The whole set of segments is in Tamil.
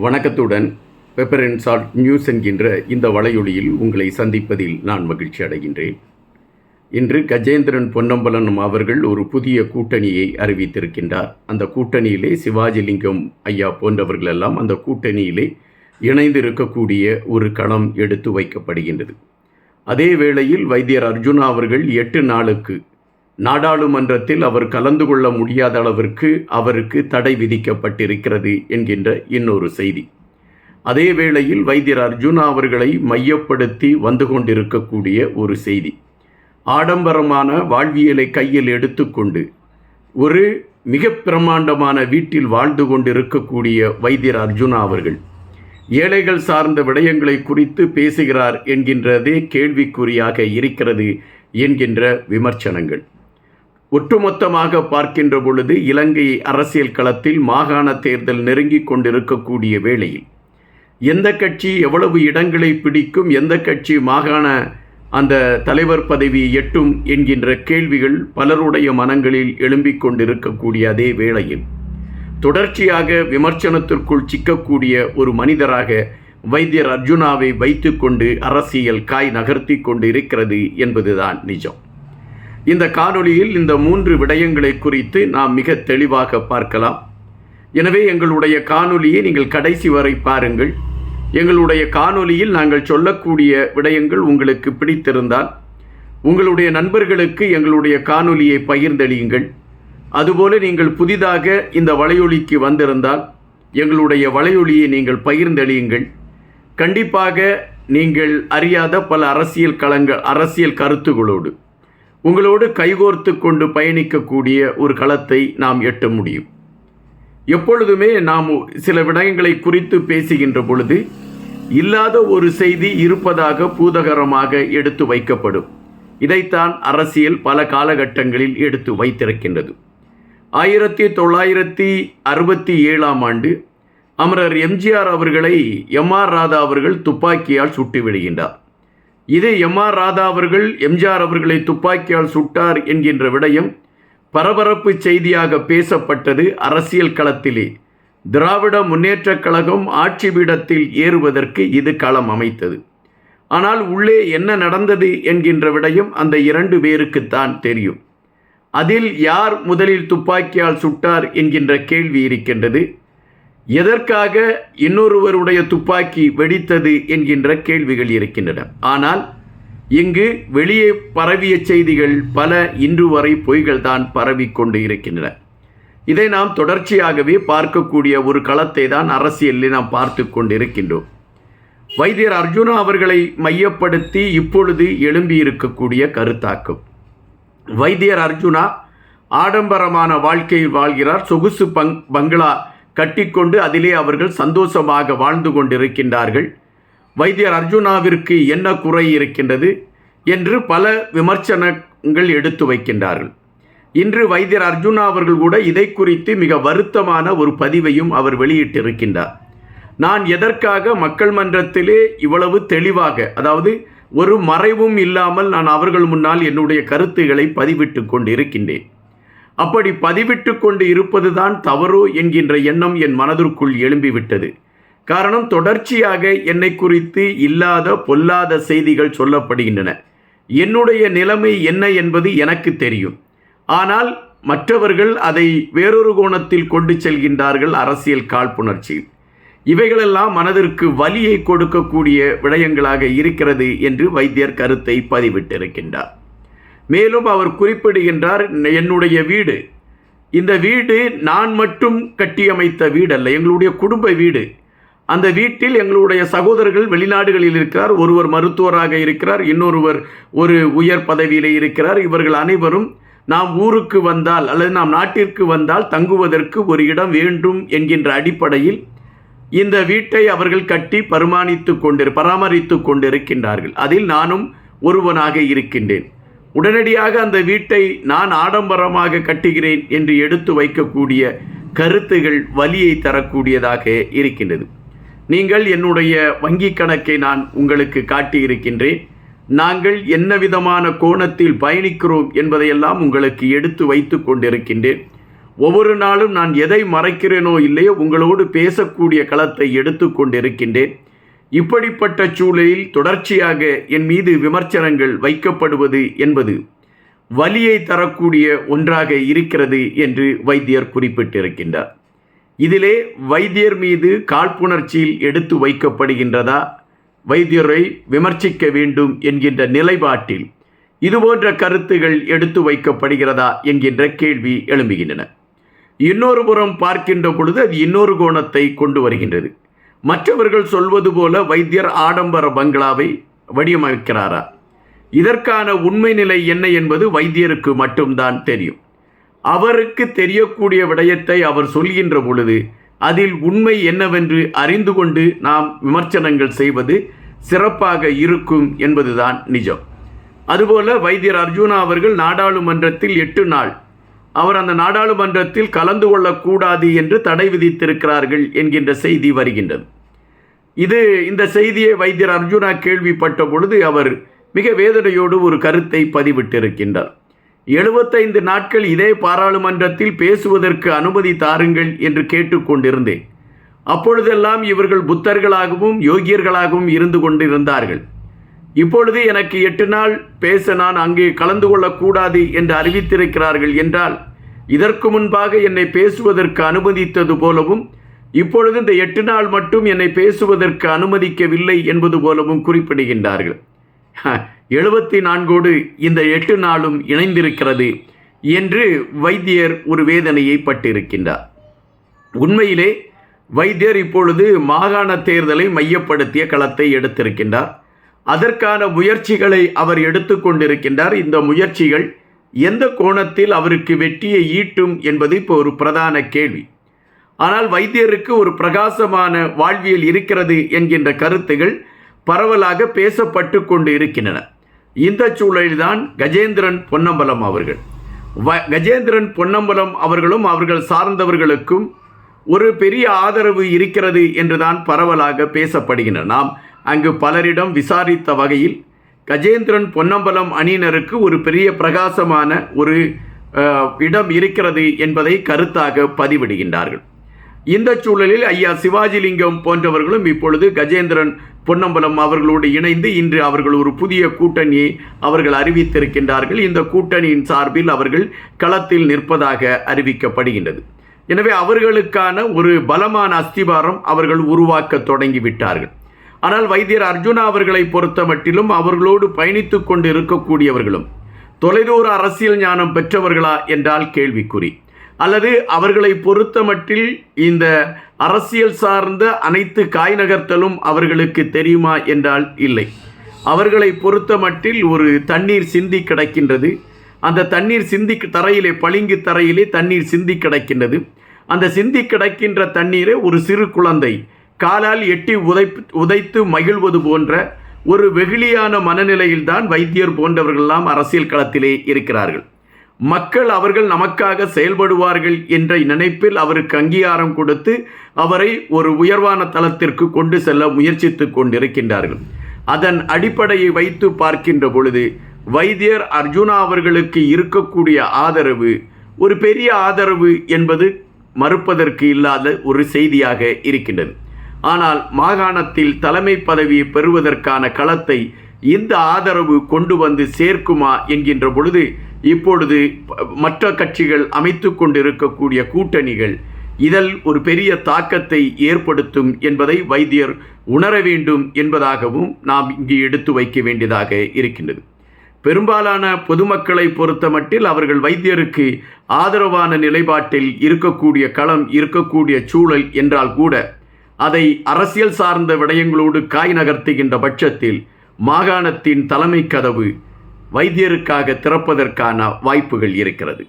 வணக்கத்துடன் பெப்பர் அண்ட் சால்ட் நியூஸ் என்கின்ற இந்த வலையொலியில் உங்களை சந்திப்பதில் நான் மகிழ்ச்சி அடைகின்றேன். இன்று கஜேந்திரன் பொன்னம்பலனம் அவர்கள் ஒரு புதிய கூட்டணியை அறிவித்திருக்கின்றார். அந்த கூட்டணியிலே சிவாஜிலிங்கம் ஐயா போன்றவர்களெல்லாம் அந்த கூட்டணியிலே இணைந்து இருக்கக்கூடிய ஒரு களம் எடுத்து வைக்கப்படுகின்றது. அதே வேளையில் வைத்தியர் அர்ஜுனா அவர்கள் எட்டு நாளுக்கு நாடாளுமன்றத்தில் அவர் கலந்து கொள்ள முடியாத அளவிற்கு அவருக்கு தடை விதிக்கப்பட்டிருக்கிறது என்கின்ற இன்னொரு செய்தி. அதே வேளையில் வைத்தியர் அர்ஜுனா அவர்களை மையப்படுத்தி வந்து கொண்டிருக்கக்கூடிய ஒரு செய்தி. ஆடம்பரமான வாழ்வியலை கையில் எடுத்துக்கொண்டு ஒரு மிக பிரமாண்டமான வீட்டில் வாழ்ந்து கொண்டிருக்கக்கூடிய வைத்தியர் அர்ஜுனா அவர்கள் ஏழைகள் சார்ந்த விடயங்களை குறித்து பேசுகிறார் என்கின்றதே கேள்விக்குறியாக இருக்கிறது என்கின்ற விமர்சனங்கள். ஒட்டுமொத்தமாக பார்க்கின்ற பொழுது இலங்கை அரசியல் களத்தில் மாகாண தேர்தல் நெருங்கிக் கொண்டிருக்கக்கூடிய வேளையில் எந்த கட்சி எவ்வளவு இடங்களை பிடிக்கும் எந்த கட்சி மாகாண அந்த தலைவர் பதவி எட்டும் என்கின்ற கேள்விகள் பலருடைய மனங்களில் எழும்பிக் கொண்டிருக்கக்கூடிய அதே வேளையில் தொடர்ச்சியாக விமர்சனத்திற்குள் சிக்கக்கூடிய ஒரு மனிதராக வைத்தியர் அர்ஜுனாவை வைத்துக்கொண்டு அரசியல் காய் நகர்த்தி கொண்டு இருக்கிறது என்பதுதான் நிஜம். இந்த காணொளியில் இந்த மூன்று விடயங்களை குறித்து நாம் மிக தெளிவாக பார்க்கலாம். எனவே எங்களுடைய காணொலியை நீங்கள் கடைசி வரை பாருங்கள். எங்களுடைய காணொலியில் நாங்கள் சொல்லக்கூடிய விடயங்கள் உங்களுக்கு பிடித்திருந்தால் உங்களுடைய நண்பர்களுக்கு எங்களுடைய காணொலியை பகிர்ந்தளியுங்கள். அதுபோல நீங்கள் புதிதாக இந்த வலையொலிக்கு வந்திருந்தால் எங்களுடைய வலையொலியை நீங்கள் பகிர்ந்தளியுங்கள். கண்டிப்பாக நீங்கள் அறியாத பல அரசியல் களங்கள் அரசியல் கருத்துகளோடு. உங்களோடு கைகோர்த்து கொண்டு பயணிக்கக்கூடிய ஒரு களத்தை நாம் எட்ட முடியும். எப்பொழுதுமே நாம் சில விடயங்களை குறித்து பேசுகின்ற பொழுது இல்லாத ஒரு செய்தி இருப்பதாக பூதகரமாக எடுத்து வைக்கப்படும். இதைத்தான் அரசியல் பல காலகட்டங்களில் எடுத்து வைத்திருக்கின்றது. ஆயிரத்தி தொள்ளாயிரத்தி அறுபத்தி ஏழாம் ஆண்டு அமரர் எம்ஜிஆர் அவர்களை எம் ஆர் ராதா அவர்கள் துப்பாக்கியால் சுட்டு விடுகின்றார். இது எம் ஆர் ராதா அவர்கள் எம்ஜிஆர் அவர்களை துப்பாக்கியால் சுட்டார் என்கின்ற விடயம் பரபரப்பு செய்தியாக பேசப்பட்டது அரசியல் களத்திலே. திராவிட முன்னேற்றக் கழகம் ஆட்சி பீடத்தில் ஏறுவதற்கு இது களம் அமைத்தது. ஆனால் உள்ளே என்ன நடந்தது என்கின்ற விடயம் அந்த இரண்டு பேருக்குத்தான் தெரியும். அதில் யார் முதலில் துப்பாக்கியால் சுட்டார் என்கின்ற கேள்வி இருக்கின்றது. எதற்காக இன்னொருவருடைய துப்பாக்கி வெடித்தது என்கின்ற கேள்விகள் இருக்கின்றன. ஆனால் இங்கு வெளியே பரவிய செய்திகள் பல இன்று வரை பொய்கள் தான் பரவி கொண்டு இருக்கின்றன. இதை நாம் தொடர்ச்சியாகவே பார்க்கக்கூடிய ஒரு களத்தை தான் அரசியலில் நாம் பார்த்து கொண்டிருக்கின்றோம். வைத்தியர் அர்ஜுனா அவர்களை மையப்படுத்தி இப்பொழுது எழும்பியிருக்கக்கூடிய கருத்தாக்கும். வைத்தியர் அர்ஜுனா ஆடம்பரமான வாழ்க்கையில் வாழ்கிறார். சொகுசு பங் பங்களா கட்டிக்கொண்டு அதிலே அவர்கள் சந்தோஷமாக வாழ்ந்து கொண்டிருக்கின்றார்கள். வைத்தியர் அர்ஜுனாவிற்கு என்ன குறை இருக்கின்றது என்று பல விமர்சனங்கள் எடுத்து வைக்கின்றார்கள். இன்று வைத்தியர் அர்ஜுனா அவர்கள் கூட இதை குறித்து மிக வருத்தமான ஒரு பதிவையும் அவர் வெளியிட்டிருக்கின்றார். நான் எதற்காக மக்கள் மன்றத்திலே இவ்வளவு தெளிவாக அதாவது ஒரு மறைவும் இல்லாமல் நான் அவர்கள் முன்னால் என்னுடைய கருத்துக்களை பதிவிட்டு கொண்டு இருக்கின்றேன் அப்படி பதிவிட்டு கொண்டு இருப்பதுதான் தவறு என்கின்ற எண்ணம் என் மனதிற்குள் எழும்பிவிட்டது. காரணம் தொடர்ச்சியாக என்னை குறித்து இல்லாத பொல்லாத செய்திகள் சொல்லப்படுகின்றன. என்னுடைய நிலைமை என்ன என்பது எனக்கு தெரியும். ஆனால் மற்றவர்கள் அதை வேறொரு கோணத்தில் கொண்டு செல்கின்றார்கள் அரசியல் காழ்ப்புணர்ச்சியில் இவைகளெல்லாம் மனதிற்கு வலியை கொடுக்கக்கூடிய விடயங்களாக இருக்கிறது என்று வைத்தியர் கருத்தை பதிவிட்டிருக்கின்றார். மேலும் அவர் குறிப்பிடுகின்றார் என்னுடைய வீடு இந்த வீடு நான் மட்டும் கட்டியமைத்த வீடல்ல எங்களுடைய குடும்ப வீடு. அந்த வீட்டில் எங்களுடைய சகோதரர்கள் வெளிநாடுகளில் இருக்கிறார் ஒருவர் மருத்துவராக இருக்கிறார் இன்னொருவர் ஒரு உயர் பதவியில் இருக்கிறார். இவர்கள் அனைவரும் நாம் ஊருக்கு வந்தால் அல்லது நாம் நாட்டிற்கு வந்தால் தங்குவதற்கு ஒரு இடம் வேண்டும் என்கின்ற அடிப்படையில் இந்த வீட்டை அவர்கள் கட்டி பரிமாணித்து கொண்டு பராமரித்து கொண்டிருக்கின்றார்கள். அதில் நானும் ஒருவனாக இருக்கின்றேன். உடனடியாக அந்த வீட்டை நான் ஆடம்பரமாக கட்டுகிறேன் என்று எடுத்து வைக்கக்கூடிய கருத்துகள் வலியை தரக்கூடியதாக இருக்கின்றது. நீங்கள் என்னுடைய வங்கி கணக்கை நான் உங்களுக்கு காட்டியிருக்கின்றேன். நாங்கள் என்ன விதமான கோணத்தில் பயணிக்கிறோம் என்பதையெல்லாம் உங்களுக்கு எடுத்து வைத்து கொண்டிருக்கின்றேன். ஒவ்வொரு நாளும் நான் எதை மறைக்கிறேனோ இல்லையோ உங்களோடு பேசக்கூடிய களத்தை எடுத்துக்கொண்டிருக்கின்றேன் இப்படிப்பட்ட சூழலில் தொடர்ச்சியாக என் மீது விமர்சனங்கள் வைக்கப்படுவது என்பது வலியை தரக்கூடிய ஒன்றாக இருக்கிறது என்று வைத்தியர் குறிப்பிட்டிருக்கின்றார். இதிலே வைத்தியர் மீது காழ்ப்புணர்ச்சியில் எடுத்து வைக்கப்படுகின்றதா? வைத்தியரை விமர்சிக்க வேண்டும் என்கின்ற நிலைப்பாட்டில் இதுபோன்ற கருத்துகள் எடுத்து வைக்கப்படுகிறதா என்கின்ற கேள்வி எழும்புகின்றன. இன்னொரு புறம் பார்க்கின்ற பொழுது அது இன்னொரு கோணத்தை கொண்டு வருகின்றது. மற்றவர்கள் சொல்வது போல வைத்தியர் ஆடம்பர பங்களாவை வடிவமைக்கிறாரா? இதற்கான உண்மை நிலை என்ன என்பது வைத்தியருக்கு மட்டும்தான் தெரியும். அவருக்கு தெரியக்கூடிய விடயத்தை அவர் சொல்கின்ற பொழுது அதில் உண்மை என்னவென்று அறிந்து கொண்டு நாம் விமர்சனங்கள் செய்வது சிறப்பாக இருக்கும் என்பதுதான் நிஜம். அதுபோல வைத்தியர் அர்ஜுனா அவர்கள் நாடாளுமன்றத்தில் எட்டு நாள் அவர் அந்த நாடாளுமன்றத்தில் கலந்து கொள்ளக்கூடாது என்று தடை விதித்திருக்கிறார்கள் என்கின்ற செய்தி வருகின்றது. இது இந்த செய்தியை வைத்தியர் அர்ஜுனா கேள்விப்பட்ட பொழுது அவர் மிக வேதனையோடு ஒரு கருத்தை பதிவிட்டிருக்கின்றார். எழுபத்தைந்து நாட்கள் இதே பாராளுமன்றத்தில் பேசுவதற்கு அனுமதி தாருங்கள் என்று கேட்டுக்கொண்டிருந்தேன். அப்பொழுதெல்லாம் இவர்கள் புத்தர்களாகவும் யோகியர்களாகவும் இருந்து கொண்டிருந்தார்கள். இப்பொழுது எனக்கு எட்டு நாள் பேச நான் அங்கே கலந்து கொள்ளக்கூடாது என்று அறிவித்திருக்கிறார்கள் என்றால் இதற்கு முன்பாக என்னை பேசுவதற்கு அனுமதித்தது போலவும் இப்பொழுது இந்த எட்டு நாள் மட்டும் என்னை பேசுவதற்கு அனுமதிக்கவில்லை என்பது போலவும் குறிப்பிடுகின்றார்கள். எழுபத்தி நான்கோடு இந்த எட்டு நாளும் இணைந்திருக்கிறது என்று வைத்தியர் ஒரு வேதனையை பட்டிருக்கின்றார். உண்மையிலே வைத்தியர் இப்பொழுது மாகாண தேர்தலை மையப்படுத்திய களத்தை எடுத்திருக்கின்றார். அதற்கான முயற்சிகளை அவர் எடுத்துக்கொண்டிருக்கின்றார் இந்த முயற்சிகள் எந்த கோணத்தில் அவருக்கு வெற்றியை ஈட்டும் என்பது இப்போ ஒரு பிரதான கேள்வி. ஆனால் வைத்தியருக்கு ஒரு பிரகாசமான வாழ்வியல் இருக்கிறது என்கின்ற கருத்துகள் பரவலாக பேசப்பட்டு கொண்டு இருக்கின்றன இந்த சூழலில்தான் கஜேந்திரன் பொன்னம்பலம் அவர்கள். வ கஜேந்திரன் பொன்னம்பலம் அவர்களும் அவர்கள் சார்ந்தவர்களுக்கும் ஒரு பெரிய ஆதரவு இருக்கிறது என்றுதான் பரவலாக பேசப்படுகின்றன. நாம் அங்கு பலரிடம் விசாரித்த வகையில் கஜேந்திரன் பொன்னம்பலம் அணியினருக்கு ஒரு பெரிய பிரகாசமான ஒரு இடம் இருக்கிறது என்பதை கருத்தாக பதிவிடுகின்றார்கள். இந்த சூழலில் ஐயா சிவாஜிலிங்கம் போன்றவர்களும் இப்பொழுது கஜேந்திரன் பொன்னம்பலம் அவர்களோடு இணைந்து இன்று அவர்கள் ஒரு புதிய கூட்டணியை அவர்கள் அறிவித்திருக்கின்றார்கள். இந்த கூட்டணியின் சார்பில் அவர்கள் களத்தில் நிற்பதாக அறிவிக்கப்படுகின்றது. எனவே அவர்களுக்கான ஒரு பலமான அஸ்திபாரம் அவர்கள் உருவாக்க தொடங்கிவிட்டார்கள். ஆனால் வைத்தியர் அர்ஜுனா அவர்களை பொறுத்த மட்டிலும் அவர்களோடு பயணித்து கொண்டு இருக்கக்கூடியவர்களும் தொலைதூர அரசியல் ஞானம் பெற்றவர்களா என்றால் கேள்விக்குறி. அல்லது அவர்களை பொறுத்த மட்டில் இந்த அரசியல் சார்ந்த அனைத்து காய் நகர்த்தலும் அவர்களுக்கு தெரியுமா என்றால் இல்லை. அவர்களை பொறுத்த மட்டில் ஒரு தண்ணீர் சிந்தி கிடக்கின்றது. அந்த தண்ணீர் சிந்தி தரையிலே பளிங்கு தரையிலே தண்ணீர் சிந்தி கிடக்கின்றது. அந்த சிந்தி கிடக்கின்ற தண்ணீரை ஒரு சிறு குழந்தை. காலால் எட்டி உதை உதைத்து மகிழ்வது போன்ற ஒரு வெகுளியான மனநிலையில்தான் வைத்தியர் போன்றவர்களெல்லாம் அரசியல் களத்திலே இருக்கிறார்கள். மக்கள் அவர்கள் நமக்காக செயல்படுவார்கள் என்ற நினைப்பில் அவருக்கு அங்கீகாரம் கொடுத்து அவரை ஒரு உயர்வான தளத்திற்கு கொண்டு செல்ல முயற்சித்து கொண்டிருக்கின்றார்கள். அதன் அடிப்படையை வைத்து பார்க்கின்ற பொழுது வைத்தியர் அர்ஜுனா அவர்களுக்கு இருக்கக்கூடிய ஆதரவு ஒரு பெரிய ஆதரவு என்பது மறுப்பதற்கு இல்லாத ஒரு செய்தியாக இருக்கின்றது. ஆனால் மாகாணத்தில் தலைமை பதவியை பெறுவதற்கான களத்தை இந்த ஆதரவு கொண்டு வந்து சேர்க்குமா என்கின்ற பொழுது இப்பொழுது மற்ற கட்சிகள் அமைத்து கொண்டிருக்கக்கூடிய கூட்டணிகள் இதில் ஒரு பெரிய தாக்கத்தை ஏற்படுத்தும் என்பதை வைத்தியர் உணர வேண்டும் என்பதாகவும் நாம் இங்கு எடுத்து வைக்க வேண்டியதாக இருக்கின்றது. பெரும்பாலான பொதுமக்களை பொறுத்தமட்டில் அவர்கள் வைத்தியருக்கு ஆதரவான நிலைப்பாட்டில் இருக்கக்கூடிய களம் இருக்கக்கூடிய சூழல் என்றால் கூட அதை அரசியல் சார்ந்த விடயங்களோடு காய் நகர்த்துகின்ற பட்சத்தில் மாகாணத்தின் தலைமை கதவு வைத்தியருக்காக திறப்பதற்கான வாய்ப்புகள் இருக்கிறது.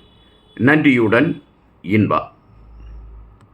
நன்றியுடன் இன்பா.